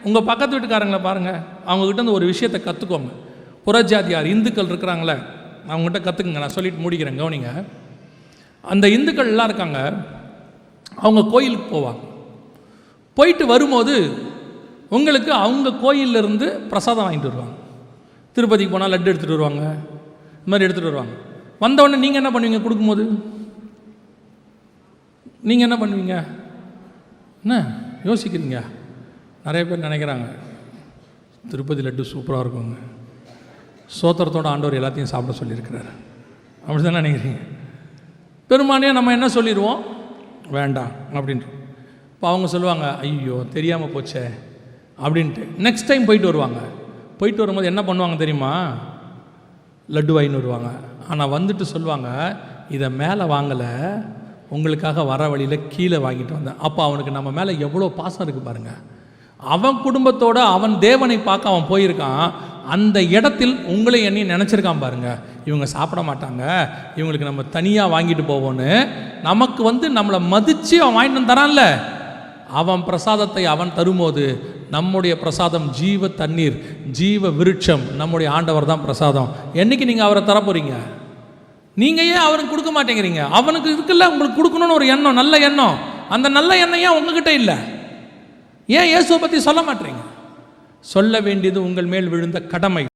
உங்கள் பக்கத்து வீட்டுக்காரங்களை பாருங்கள் அவங்கக்கிட்ட இருந்து ஒரு விஷயத்தை கற்றுக்கோங்க புறஜாதியார் இந்துக்கள் இருக்கிறாங்களே அவங்ககிட்ட கற்றுக்குங்க நான் சொல்லிட்டு முடிக்கிறேன் கவனிங்க. அந்த இந்துக்கள்லாம் இருக்காங்க. அவங்க கோயிலுக்கு போவாங்க. போயிட்டு வரும்போது உங்களுக்கு அவங்க கோயில்ல இருந்து பிரசாதம் வாங்கிட்டு வருவாங்க. திருப்பதிக்கு போனால் லட்டு எடுத்துகிட்டு வருவாங்க. இந்த மாதிரி எடுத்துகிட்டு வருவாங்க. வந்தவுடனே நீங்கள் என்ன பண்ணுவீங்க கொடுக்கும்போது? நீங்கள் என்ன பண்ணுவீங்க? என்ன? யோசிக்கிறீங்க? நிறைய பேர் நினைக்கிறாங்க திருப்பதி லட்டு சூப்பராக இருக்குங்க சோத்திரத்தோட ஆண்டவர் எல்லாத்தையும் சாப்பிட சொல்லியிருக்கிறார். அப்படி தான் நினைக்கிறீங்க? பெரும்பான்மையாக நம்ம என்ன சொல்லிடுவோம்? வேண்டாம் அப்படின்ட்டு இப்போ அவங்க சொல்லுவாங்க ஐயோ தெரியாமல் போச்சே அப்படின்ட்டு. நெக்ஸ்ட் டைம் போயிட்டு வருவாங்க. போயிட்டு வரும்போது என்ன பண்ணுவாங்க தெரியுமா? லட்டு வாங்கின்னு வருவாங்க. ஆனால் வந்துட்டு சொல்லுவாங்க இதை மேலே வாங்கலை உங்களுக்காக வர வழியில் கீழே வாங்கிட்டு வந்தேன். அப்போ அவனுக்கு நம்ம மேலே எவ்வளோ பாசம் இருக்குது பாருங்கள் அவன் குடும்பத்தோடு அவன் தேவனை பார்க்க அவன் போயிருக்கான். அந்த இடத்தில் உங்களை என்னையும் நினச்சிருக்கான் பாருங்க. இவங்க சாப்பிட மாட்டாங்க. இவங்களுக்கு நம்ம தனியாக வாங்கிட்டு போவோன்னு. நமக்கு வந்து நம்மளை மதித்து அவன் வாங்கிட்டு வந்து தரான்ல. அவன் பிரசாதத்தை அவன் தரும்போது நம்முடைய பிரசாதம் ஜீவ தண்ணீர் ஜீவ விருட்சம் நம்முடைய ஆண்டவர் தான் பிரசாதம். என்னைக்கு நீங்கள் அவரை தரப்போகிறீங்க நீங்கள் ஏன் அவருக்கு கொடுக்க மாட்டேங்கிறீங்க? அவனுக்கு இருக்குல்ல உங்களுக்கு கொடுக்கணும்னு ஒரு எண்ணம் நல்ல எண்ணம். அந்த நல்ல எண்ணம் ஏன் உங்ககிட்ட இல்லை? ஏன் இயேசுவை பற்றி சொல்ல மாட்டீங்க? சொல்ல வேண்டியது உங்கள் மேல் விழுந்த கடமை.